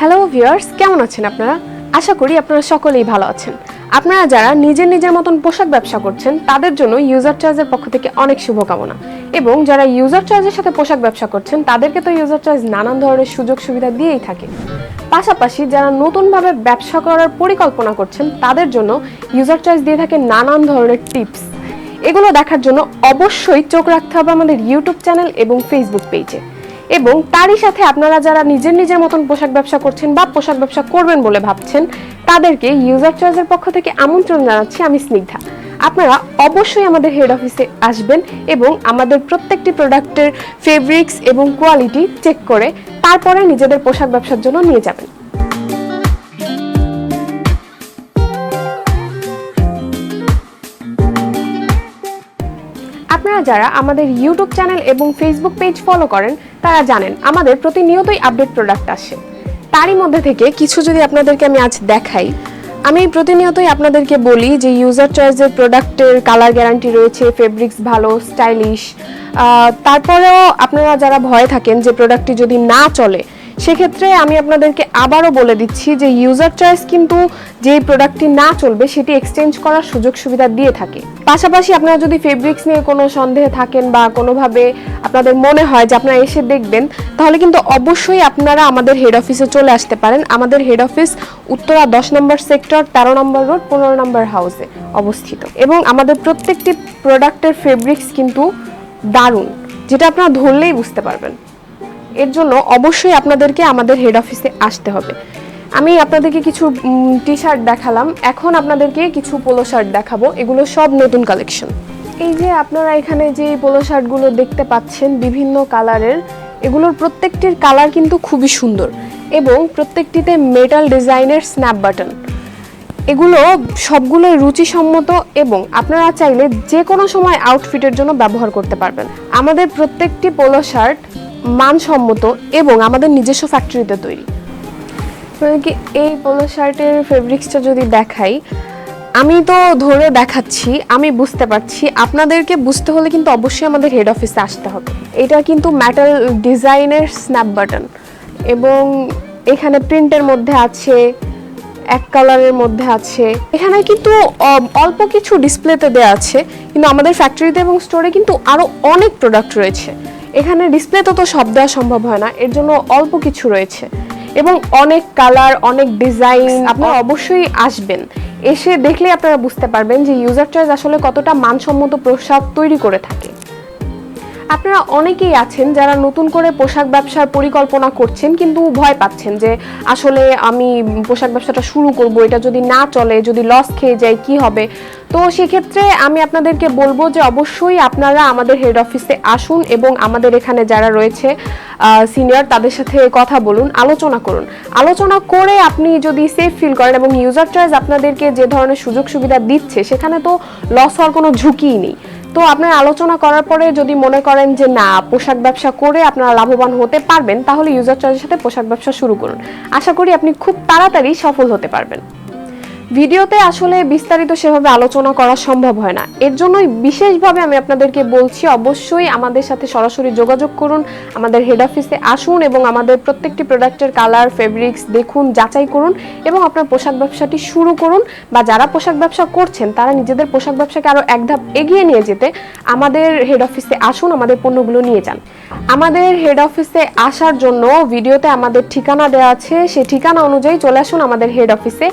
Hello viewers কেমন আছেন আপনারা? আশা করি আপনারা সকলেই ভালো আছেন। আপনারা যারা নিজের নিজের মতন পোশাক ব্যবসা করছেন, তাদের জন্য ইউজার চার্জের পক্ষ থেকে অনেক শুভকামনা। এবং যারা ইউজার চার্জের সাথে পোশাক ব্যবসা করছেন, তাদেরকে তো ইউজার চার্জ নানান ধরনের সুযোগ সুবিধা দিয়েই থাকে। পাশাপাশি যারা নতুনভাবে ব্যবসা করার পরিকল্পনা করছেন, তাদের জন্য ইউজার চার্জ দিয়ে থাকে নানান ধরনের টিপস এগুলো দেখার জন্য অবশ্যই চোখ রাখতে হবে আমাদের ইউটিউব চ্যানেল এবং ফেসবুক পেজে এবং তারই সাথে আপনারা যারা নিজের নিজের মতন পোশাক ব্যবসা করছেন বা পোশাক ব্যবসা করবেন বলে ভাবছেন, তাদেরকে ইউজার চয়েসের পক্ষ থেকে আমন্ত্রণ জানাচ্ছি, আমি স্নিগ্ধা। আপনারা অবশ্যই আমাদের হেড অফিসে আসবেন এবং আমাদের প্রত্যেকটি প্রোডাক্টের ফেব্রিক্স এবং কোয়ালিটি চেক করে তারপরে নিজেদের পোশাক ব্যবসার জন্য নিয়ে যাবেন। যারা আমাদের ইউটিউব চ্যানেল এবং ফেসবুক পেজ ফলো করেন, তারা জানেন আমাদের প্রতিনিয়তই আপডেট প্রোডাক্ট আসে। তারই মধ্যে থেকে কিছু যদি আপনাদেরকে আমি আজ দেখাই, আমি প্রতিনিয়তই আপনাদেরকে বলি যে ইউজার চয়েসের প্রোডাক্টের কালার গ্যারান্টি রয়েছে ফেব্রিক্স ভালো স্টাইলিশ তারপরেও আপনারা যারা ভয়ে থাকেন যে প্রোডাক্টটি যদি না চলে, সেক্ষেত্রে আমি আপনাদেরকে আবারও বলে দিচ্ছি যে ইউজার চয়েস কিন্তু যে প্রোডাক্টটি না চলবে, সেটি এক্সচেঞ্জ করার সুযোগ সুবিধা দিয়ে থাকে। পাশাপাশি আপনারা যদি ফেব্রিক্স নিয়ে কোনো সন্দেহে থাকেন বা কোনোভাবে আপনাদের মনে হয় যে আপনারা এসে দেখবেন, তাহলে কিন্তু অবশ্যই আপনারা আমাদের হেড অফিসে চলে আসতে পারেন। আমাদের হেড অফিস উত্তরা দশ নম্বর সেক্টর তেরো নম্বর রোড পনেরো নম্বর হাউসে অবস্থিত। এবং আমাদের প্রত্যেকটি প্রোডাক্টের ফেব্রিক্স কিন্তু দারুণ, যেটা আপনারা ধরলেই বুঝতে পারবেন। এর জন্য অবশ্যই আপনাদেরকে আমাদের হেড অফিসে আসতে হবে। আমি আপনাদেরকে কিছু টি শার্ট দেখালাম। এখন আপনাদেরকে কিছু পোলো শার্ট দেখাবো। এগুলো সব নতুন কালেকশন এই যে আপনারা এখানে যে পোলো শার্টগুলো দেখতে পাচ্ছেন বিভিন্ন কালারের এগুলোর প্রত্যেকটির কালার কিন্তু খুবই সুন্দর এবং প্রত্যেকটিতে মেটাল ডিজাইনের স্ন্যাপ বাটন এগুলো সবগুলোই রুচিসম্মত এবং আপনারা চাইলে যে কোনো সময় আউটফিটের জন্য ব্যবহার করতে পারবেন। আমাদের প্রত্যেকটি পোলো শার্ট মানসম্মত এবং আমাদের নিজস্ব ফ্যাক্টরিতে তৈরি। কি এই পোলো শার্টের ফেব্রিক্সটা যদি দেখাই, আমি তো ধরে দেখাচ্ছি, আমি বুঝতে পারছি। আপনাদেরকে বুঝতে হলে কিন্তু অবশ্যই আমাদের হেড অফিসে আসতে হবে। এটা কিন্তু মেটাল ডিজাইনের স্ন্যাপ বাটন এবং এখানে প্রিন্টের মধ্যে আছে, এক কালারের মধ্যে আছে। এখানে কিন্তু অল্প কিছু ডিসপ্লেতে দেওয়া আছে, কিন্তু আমাদের ফ্যাক্টরিতে এবং স্টোরে কিন্তু আরও অনেক প্রোডাক্ট রয়েছে। এখানে ডিসপ্লেতে তো সব দেওয়া সম্ভব হয় না, এর জন্য অল্প কিছু রয়েছে। এবং অনেক কালার অনেক ডিজাইন আপনারা অবশ্যই আসবেন। এসে দেখলে আপনারা বুঝতে পারবেন যে ইউজার চয়েস আসলে কতটা মানসম্মত পোশাক তৈরি করে থাকে। আপনারা অনেকেই আছেন যারা নতুন করে পোশাক ব্যবসার পরিকল্পনা করছেন কিন্তু ভয় পাচ্ছেন যে আসলে আমি পোশাক ব্যবসাটা শুরু করব এটা যদি না চলে যদি লস খেয়ে যায় কি হবে? তো সেক্ষেত্রে আমি আপনাদেরকে বলব যে অবশ্যই আপনারা আমাদের হেড অফিসে আসুন এবং আমাদের এখানে যারা রয়েছে সিনিয়র তাদের সাথে কথা বলুন, আলোচনা করুন। আলোচনা করে আপনি যদি সেফ ফিল করেন এবং ইউজার চয়েস আপনাদেরকে যে ধরনের সুযোগ সুবিধা দিচ্ছে, সেখানে তো লস হওয়ার কোনো ঝুঁকিই নেই। তো আপনার আলোচনা করার পরে যদি মনে করেন যে না, পোশাক ব্যবসা করে আপনারা লাভবান হতে পারবেন, তাহলে ইউজার চয়েসের সাথে পোশাক ব্যবসা শুরু করুন। আশা করি আপনি খুব তাড়াতাড়ি সফল হতে পারবেন। ভিডিওতে আসলে বিস্তারিত সেভাবে আলোচনা করা সম্ভব হয় না। এর জন্যই বিশেষভাবে আমি আপনাদেরকে বলছি, অবশ্যই আমাদের সাথে সরাসরি যোগাযোগ করুন, আমাদের হেড অফিসে আসুন এবং আমাদের প্রত্যেকটি প্রোডাক্টের কালার ফেব্রিক্স দেখুন, যাচাই করুন এবং আপনার পোশাক ব্যবসাটি শুরু করুন বা যারা পোশাক ব্যবসা করছেন, তারা নিজেদের পোশাক ব্যবসাকে আরও এক ধাপ এগিয়ে নিয়ে যেতে আমাদের হেড অফিসে আসুন, আমাদের পণ্যগুলো নিয়ে যান। আমাদের হেড অফিসে আসার জন্য ভিডিওতে আমাদের ঠিকানা দেওয়া আছে, সেই ঠিকানা অনুযায়ী চলে আসুন আমাদের হেড অফিসে